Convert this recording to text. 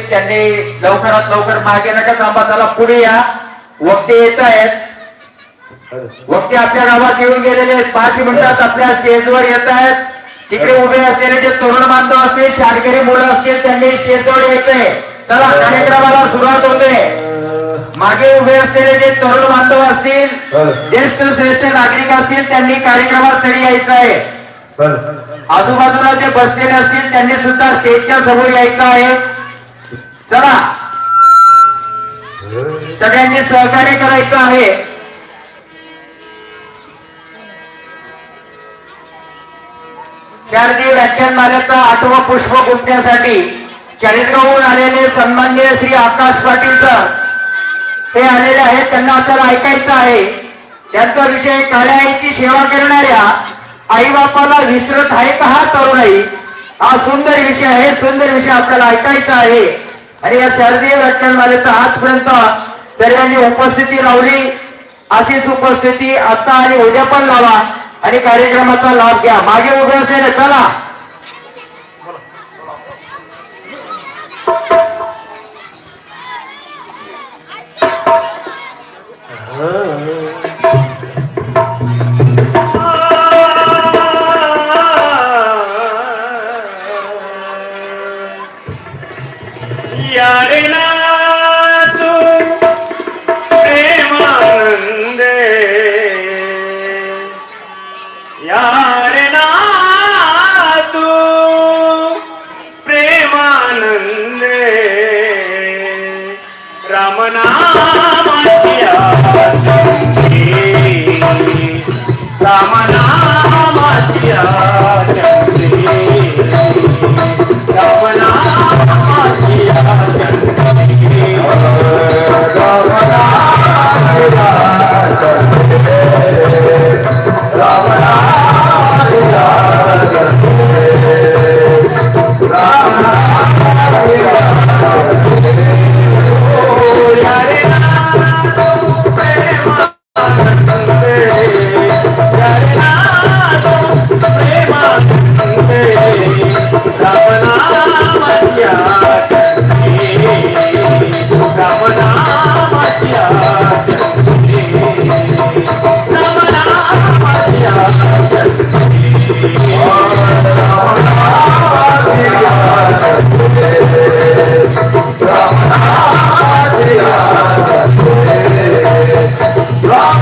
त्यांनी लवकरात लवकर मागे नका थांबा त्याला पुढे या. वक्ते येत आहेत. वक्ते आपल्या गावात येऊन गेलेले आहेत. पाच मिनिटात आपल्या स्टेजवर येत आहेत. तिकडे उभे असलेले जे तरुण बांधव असतील शाळकरी मुलं असतील त्यांनी स्टेजवर यायचंय. चला कार्यक्रमाला सुरुवात होते. मागे उभे असलेले जे तरुण बांधव असतील ज्येष्ठ श्रेष्ठ नागरिक असतील त्यांनी कार्यक्रमात तरी यायचं आहे आजूबाजूला जे बसलेले असतील त्यांनी सुद्धा स्टेजच्या समोर यायचं आहे. चला. सगळ्यांनी सहकार्य करायचं आहे. शारदीय व्याख्यानमालेचा आठवा पुष्प गुंफण्यासाठी चाळीसगावहून आलेले सन्मान्य श्री आकाश पाटील सर हे आलेले आहेत त्यांना आपल्याला ऐकायचं आहे. त्यांचा विषय काळ्या आईची सेवा करणाऱ्या आई बापाला विसरत आहे का हा तरुणाई? हा सुंदर विषय आहे सुंदर विषय आपल्याला ऐकायचा आहे. आणि या शारदीय व्याख्यानमालेचा आजपर्यंत सर्वांनी उपस्थिती लावली. अशीच उपस्थिती आता आणि उद्या पण लावा आणि कार्यक्रमाचा लाभ घ्या. मागे उभे असलेले चला. ஆனந்தே. ரமணாமத்தியா ரமணாமத்தியா ரமணாமத்தியா Ah!